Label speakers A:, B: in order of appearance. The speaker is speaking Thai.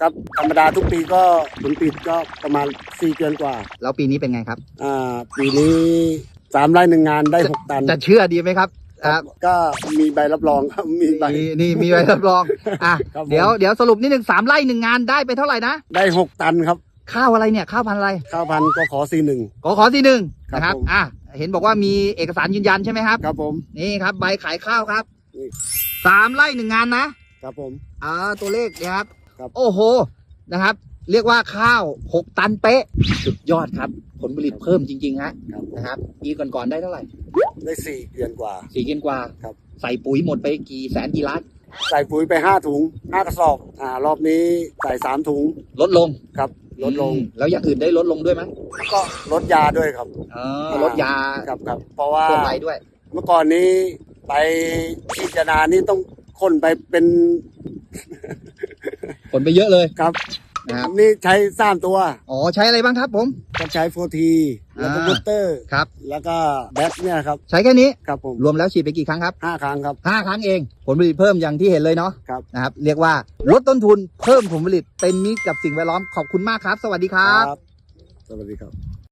A: ครับธรรมดาทุกปีก็ผลผลิตก็ประมาณสี่เกินกว่า
B: แล้วปีนี้เป็นไงครับ
A: อ่าปีนี้สามไร่หนึ่งงานได้หกตัน
B: จะเชื่อดีไหมครับครับ
A: ก็มีใบรับรองครับมีใบ
B: นี่นี่มีใบรับรองอะ
A: ครับผม
B: เดี๋ยวเดี๋ยวสรุปนิดหนึ่งสามไร่หนึ่งงานได้ไปเท่าไหร่นะ
A: ได้หกตันครับ
B: ข้าวอะไรเนี่ยข้าวพันธุ์อะไร
A: ข้าวพันธุ์ก็ขอสี่หนึ่ง
B: ขอขอที่หนึ่ง
A: ครับ
B: นะครับ
A: ผม
B: อะเห็นบอกว่ามีเอกสารยืนยันใช่ไหมครับ
A: ครับผม
B: นี่ครับใบขายข้าวครับ
A: นี่
B: สามไร่หนึ่งงานนะครับ
A: ผม
B: อ่าตัวเลขเนี่ยครับ
A: ครับ
B: โอ้โหนะครับ เรียกว่าข้าวหกตันเป๊ะสุดยอดครับ ผลผลิตเพิ่มจริง ๆ ฮะ
A: ครับผม
B: นะครับปีก่อนๆได้เท่าไหร่
A: ได้สี่เกินกว่า
B: สี่กินกว่า
A: ครับ
B: ใส่ปุ๋ยหมดไปกี่แสนกี่ล้าน
A: ใส่ปุ๋ยไปห้าถุงห้ากระสอบอ่ารอบนี้ใส่สามถุง
B: ลดลง
A: ครับ ลดลง
B: อืมแล้วอย่างอื่นได้ลดลงด้วยไหม
A: ก็ลดยาด้วยครับ
B: อ๋อลดยา
A: ครับครับ เพราะว่า
B: พวกไรด้วย
A: เมื่อก่อนนี้ไปพิจารณานี่ต้องคนไปเป็น
B: ผ ลไปเยอะเลย
A: ครับ
B: นะครับ
A: นี่ใช้สามตัว
B: อ๋อใช้อะไรบ้างครับผม
A: ก็ใช้โฟทีแล้วก็
B: อ่า
A: บูสเตอร์
B: ครับ
A: แล้วก็แบ็คเนี่ยครับ
B: ใช้แค่นี้
A: ครับผม
B: รวมแล้วฉีดไปกี่ครั้งครับ
A: ห้าครั้งครับ
B: ห้าครั้งเอง ผลผลิตเพิ่มอย่างที่เห็นเลยเนาะ
A: ครับ
B: นะครับ เรียกว่าลดต้นทุนเพิ่มผลผลิตเป็นมิตรกับสิ่งแวดล้อมขอบคุณมากครับ สวัสดีครับ
A: สวัสดีครับ